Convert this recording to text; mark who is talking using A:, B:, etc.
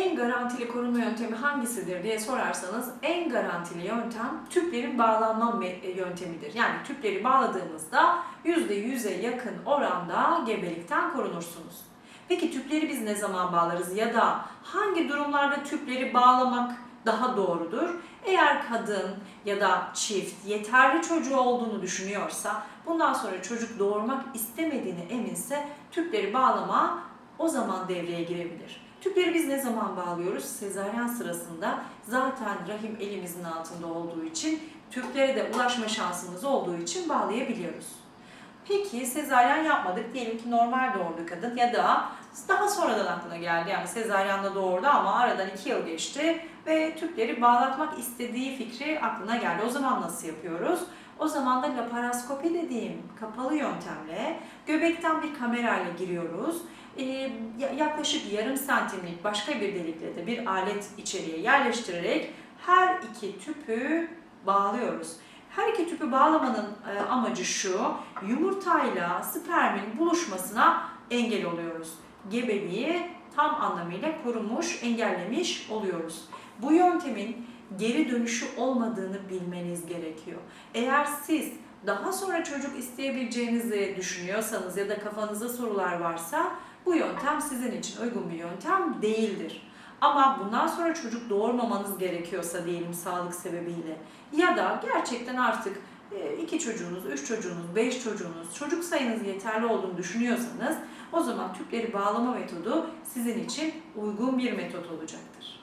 A: garantili korunma yöntemi hangisidir diye sorarsanız en garantili yöntem tüplerin bağlanma me- yöntemidir. Yani tüpleri bağladığınızda %100'e yakın oranda gebelikten korunursunuz. Peki tüpleri biz ne zaman bağlarız ya da hangi durumlarda tüpleri bağlamak daha doğrudur? Eğer kadın ya da çift yeterli çocuğu olduğunu düşünüyorsa, bundan sonra çocuk doğurmak istemediğini eminse tüpleri bağlama o zaman devreye girebilir. Tüpleri biz ne zaman bağlıyoruz? Sezaryen sırasında zaten rahim elimizin altında olduğu için tüplere de ulaşma şansımız olduğu için bağlayabiliyoruz. Peki sezaryen yapmadık. Diyelim ki normal doğurdu kadın ya da daha sonradan aklına geldi. Yani sezaryenle doğurdu ama aradan iki yıl geçti ve tüpleri bağlatmak istediği fikri aklına geldi. O zaman nasıl yapıyoruz? O zaman da laparoskopi dediğim kapalı yöntemle göbekten bir kamerayla giriyoruz. Ee, ya- yaklaşık yarım santimlik başka bir delikle de bir alet içeriye yerleştirerek her iki tüpü bağlıyoruz. Her iki tüpü bağlamanın e, amacı şu, yumurtayla spermin buluşmasına engel oluyoruz. Gebeliği tam anlamıyla korumuş, engellemiş oluyoruz. Bu yöntemin geri dönüşü olmadığını bilmeniz gerekiyor. Eğer siz daha sonra çocuk isteyebileceğinizi düşünüyorsanız ya da kafanızda sorular varsa bu yöntem sizin için uygun bir yöntem değildir. Ama bundan sonra çocuk doğurmamanız gerekiyorsa diyelim sağlık sebebiyle ya da gerçekten artık e, iki çocuğunuz, üç çocuğunuz, beş çocuğunuz, çocuk sayınız yeterli olduğunu düşünüyorsanız o zaman tüpleri bağlama metodu sizin için uygun bir metot olacaktır.